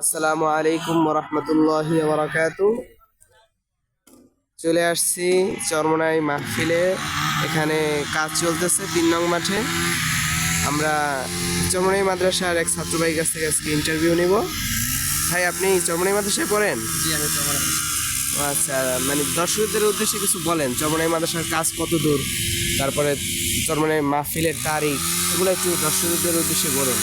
আসসালামু আলাইকুম রহমতুল্লাহি বারাকাতু চলে আসছি চরমনাই মাহফিলে। এখানে কাজ চলতেছে তিন নং মাঠে। আমরা চরমনাই মাদ্রাসার এক ছাত্র ভাইয়ের কাছ থেকে আজকে ইন্টারভিউ নিব। ভাই আপনি চরমনাই মাদ্রাসায় পড়েন? আচ্ছা মানে দর্শকদের উদ্দেশ্যে কিছু বলেন চরমনাই মাদ্রাসার কাজ কত দূর? তারপরে চরমনাই মাহফিলের তারিখ এগুলো একটু দর্শকদের উদ্দেশ্যে বলুন।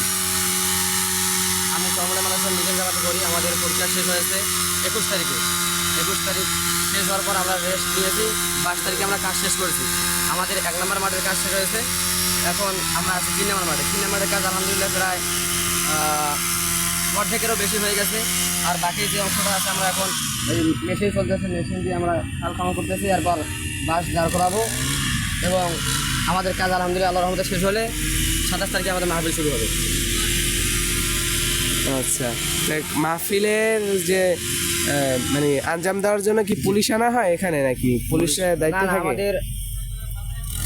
আমি কমলা মানুষের নিজের জায়গাতে করি, আমাদের পরীক্ষা শেষ হয়েছে একুশ তারিখে। একুশ তারিখ শেষ হওয়ার পর আমরা রেস্ট নিয়েছি, বাইশ তারিখে আমরা কাজ শেষ করেছি। আমাদের এক নম্বর মাঠের কাজ শেষ হয়েছে। এখন আমরা আছি তিন নম্বর মাঠে। তিন নম্বরের কাজ আলহামদুলিল্লাহ প্রায় অর্ধেকেরও বেশি হয়ে গেছে। আর বাকি যে অংশটা আছে আমরা এখন এই মেশিন চলতেছে, মেশিন দিয়ে আমরা খাল খামা করতেছি, এরপর বাস দাঁড় করাবো। এবং আমাদের কাজ আলহামদুলিল্লাহ আল্লাহ রহমতে শেষ হলে সাতাশ তারিখে আমাদের মাহফিল শুরু হবে। আচ্ছা। মাহফিলের যে মানে আঞ্জাম দেওয়ার জন্য কি পুলিশ আনা হয় এখানে নাকি? পুলিশের দায়িত্ব থাকে? আমাদের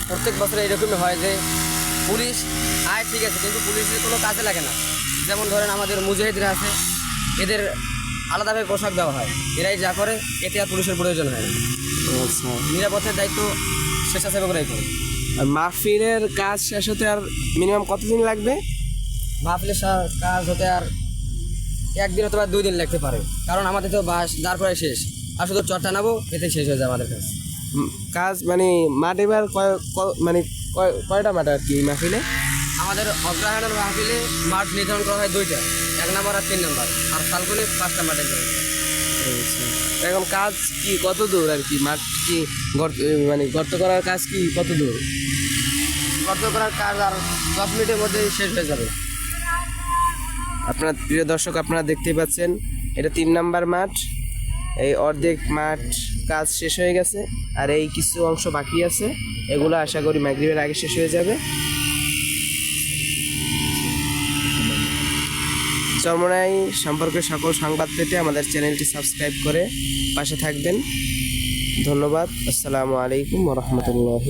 প্রত্যেক বছর এরকমই হয় যে পুলিশ আয় ঠিক আছে কিন্তু পুলিশের কোনো কাজে লাগে না। যেমন ধরেন আমাদের মুজাহিদরা আছে এদের আলাদাভাবে পোশাক দেওয়া হয়। এরাই যা করে এতে আর পুলিশের প্রয়োজন হয় না। আচ্ছা। নিরাপত্তার দায়িত্ব স্বেচ্ছাসেবকরাই করে। আর মাহফিলের কাজ শেষ হতে আর মিনিমাম কতদিন লাগবে? মাহফিলের কাজ হতে আর একদিন অথবা দুই দিন লাগতে পারে। কারণ আমাদের তো বাস করে শেষ। আর শুধু চটটা নেব এতে শেষ হয়ে যায় আমাদের কাজ। কাজ মানে মাঠ এবার মানে কয়- কয়টা মাঠ আর কি এই মাহফিলে? আমাদের অগ্রহায়ণের মাহফিলে মাঠ নির্ধারণ করা হয় দুইটা। এক নাম্বার আর তিন নাম্বার। আর ফাল্গুনে পাঁচটা মাঠে আচ্ছা। এখন কাজ কি কত দূর আর কি? মাঠ কি গর্ত মানে গর্ত করার কাজ কি কত দূর? গর্ত করার কাজ আর দশ মিনিটের মধ্যেই শেষ হয়ে যাবে। আপনার প্রিয় দর্শক, আপনারা দেখতেই পাচ্ছেন, এটা তিন নাম্বার মাঠ। এই অর্ধেক মাঠ কাজ শেষ হয়ে গেছে, আর এই কিছু অংশ বাকি আছে। এগুলো আশা করি মাগরিবের আগে শেষ হয়ে যাবে। চরমনাই সম্পর্কে সকল সংবাদ পেতে আমাদের চ্যানেলটি সাবস্ক্রাইব করে পাশে থাকবেন। ধন্যবাদ। আসসালামু আলাইকুম রহমতুল্লাহ